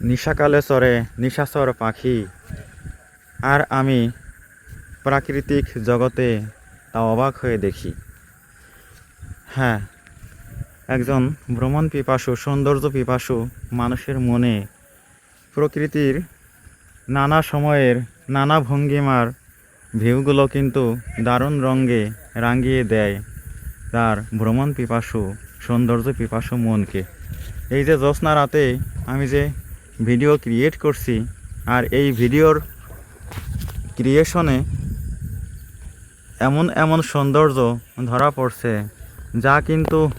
নিশাকালে চরে নিশাচর পাখি। আর আমি প্রাকৃতিক জগতে তা অবাক হয়ে দেখি। হ্যাঁ একজন ভ্রমণ পিপাসু সৌন্দর্য পিপাসু মানুষের মনে প্রকৃতির নানা সময়ের নানা ভঙ্গিমার ভিউগুলো কিন্তু দারুণ রঙে রাঙিয়ে দেয় তার ভ্রমণ পিপাসু সৌন্দর্য পিপাসু মনকে। এই যে জ্যোৎস্না রাতে আমি যে ভিডিও ক্রিয়েট করছি আর এই ভিডিওর ক্রিয়েশনে এমন এমন সৌন্দর্য ধরা পড়ছে যা কিন্তু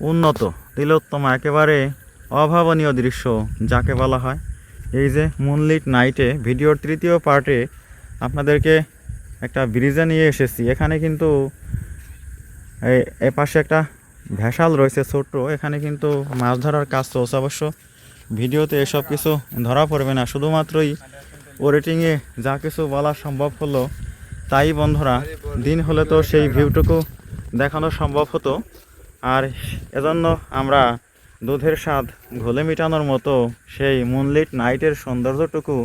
উন্নত, তিলোত্তম একেবারে অভাবনীয় দৃশ্য যাকে বলা হয়। এই যে মুনলিট নাইটে ভিডিওর তৃতীয় পার্টে আপনাদেরকে একটা ব্রিজে নিয়ে এসেছি। এখানে কিন্তু এ- পাশে একটা ভেসাল রয়েছে ছোট্ট। এখানে কিন্তু মাছ ধরার কাজ চলছে অবশ্য। ভিডিওতে এসব কিছু ধরা পড়বে না। শুধুমাত্রই ও রেটিংয়ে যা কিছু বলা সম্ভব হলো, তাই বন্ধুরা, দিন হলে তো সেই ভিউটুকু দেখানো সম্ভব হতো। আর এজন্য আমরা দুধের স্বাদ ঘোলে মেটানোর মতো সেই মুনলিট নাইটের সৌন্দর্যটুকু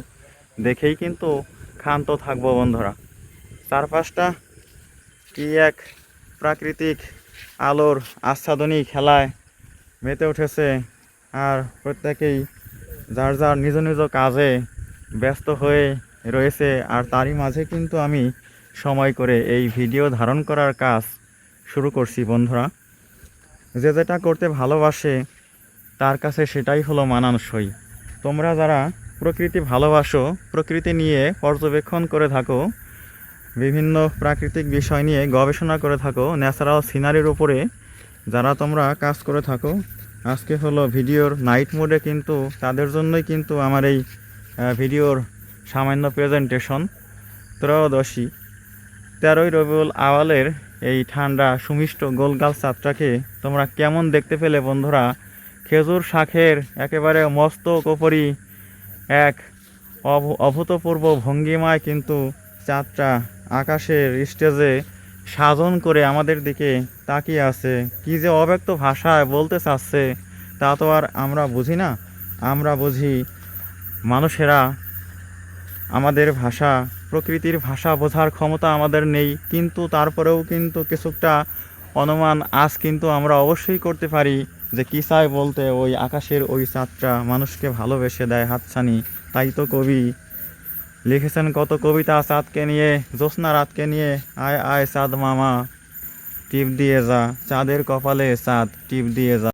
দেখেই কিন্তু ক্ষান্ত থাকব বন্ধুরা। চারপাশটা কি এক প্রাকৃতিক আলোর আচ্ছাদনী খেলায় মেতে উঠেছে আর প্রত্যেকেই যার যার নিজ নিজ কাজে ব্যস্ত হয়ে রয়েছে, আর তারই মাঝে কিন্তু আমি সময় করে এই ভিডিও ধারণ করার কাজ শুরু করছি বন্ধুরা। যে যেটা করতে ভালোবাসে, তার কাছে সেটাই হলো মানানসই। তোমরা যারা প্রকৃতি ভালোবাসো, প্রকৃতি নিয়ে পর্যবেক্ষণ করে থাকো, বিভিন্ন প্রাকৃতিক বিষয় নিয়ে গবেষণা করে থাকো ন্যাচারাল সিনারির উপরে যারা তোমরা কাজ করে থাকো আজকে হলো ভিডিওর নাইট মোডে কিন্তু, তাদের জন্যই কিন্তু আমার এই ভিডিওর সামান্য প্রেজেন্টেশন ত্রয়োদশী। তেরোই রবিউল আওয়ালের এই ঠান্ডা, সুমিষ্ট গোলগাল চাঁদটাকে তোমরা কেমন দেখতে পেলে বন্ধুরা? খেজুর শাখের একেবারে মস্ত কোপরি এক অভ- অভূতপূর্ব ভঙ্গিমায় কিন্তু চাঁদটা আকাশের স্টেজে সাজন করে আমাদের দিকে তাকিয়ে আছে। কি যে অব্যক্ত ভাষায় বলতে চাচ্ছে, তা তো আর আমরা বুঝি না। আমরা বুঝি মানুষেরা আমাদের ভাষা, প্রকৃতির ভাষা বোঝার ক্ষমতা আমাদের নেই, কিন্তু তারপরেও কিন্তু কিছুটা অনুমান আজ কিন্তু আমরা অবশ্যই করতে পারি যে কী চায় বলতে ওই আকাশের ওই চাঁদটা মানুষকে ভালোবেসে দেয় হাতছানি। তাই তো কবি লিখেছেন কত কবিতা চাঁদকে নিয়ে জ্যোৎস্না রাতকে নিয়ে আয় আয় চাঁদ মামা টিপ দিয়ে যা চাঁদের কপালে চাঁদ টিপ দিয়ে যা